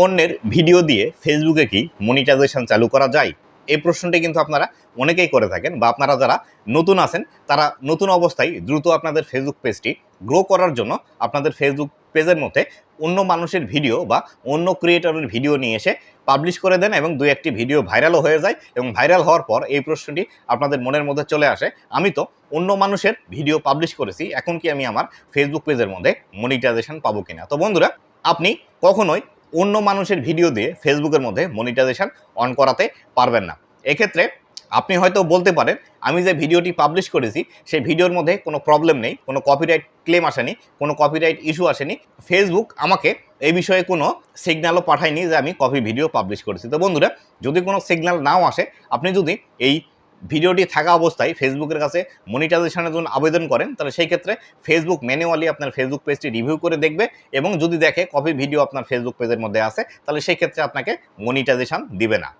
অন্যের ভিডিও দিয়ে ফেসবুকে কি মনিটাইজেশন চালু করা যায়? এই প্রশ্নটি কিন্তু আপনারা অনেকেই করে থাকেন বা আপনারা যারা নতুন আছেন, তারা নতুন অবস্থায় দ্রুত আপনাদের ফেসবুক পেজটি গ্রো করার জন্য আপনাদের ফেসবুক পেজের মধ্যে অন্য মানুষের ভিডিও বা অন্য ক্রিয়েটরের ভিডিও নিয়ে এসে পাবলিশ করে দেন এবং দুই একটি ভিডিও ভাইরালও হয়ে যায় এবং ভাইরাল হওয়ার পর এই প্রশ্নটি আপনাদের মনের মধ্যে চলে আসে। আমি তো অন্য মানুষের ভিডিও পাবলিশ করেছি, এখন কি আমি আমার ফেসবুক পেজের মধ্যে মনিটাইজেশন পাবো কিনা? তো বন্ধুরা, আপনি কখনোই অন্য মানুষের ভিডিও দিয়ে ফেসবুকের মধ্যে মনিটাইজেশন অন করাতে পারবেন না। এক্ষেত্রে আপনি হয়তো বলতে পারেন, আমি যে ভিডিওটি পাবলিশ করেছি, সেই ভিডিওর মধ্যে কোনো প্রবলেম নেই, কোনো কপিরাইট ক্লেম আসেনি, কোনো কপিরাইট ইস্যু আসেনি। ফেসবুক আমাকে এই বিষয়ে কোনো সিগন্যালও পাঠায়নি যে আমি কপি ভিডিও পাবলিশ করেছি। তো বন্ধুরা, যদি কোনো সিগন্যাল নাও আসে, আপনি যদি এই ভিডিওটি থাকা অবস্থায় ফেসবুকের কাছে মনিটাইজেশনের জন্য আবেদন করেন, তাহলে সেই ক্ষেত্রে ফেসবুক ম্যানুয়ালি আপনার ফেসবুক পেজটি রিভিউ করে দেখবে এবং যদি দেখে কপি ভিডিও আপনার ফেসবুক পেজের মধ্যে আছে, তাহলে সেই ক্ষেত্রে আপনাকে মনিটাইজেশন দিবে না।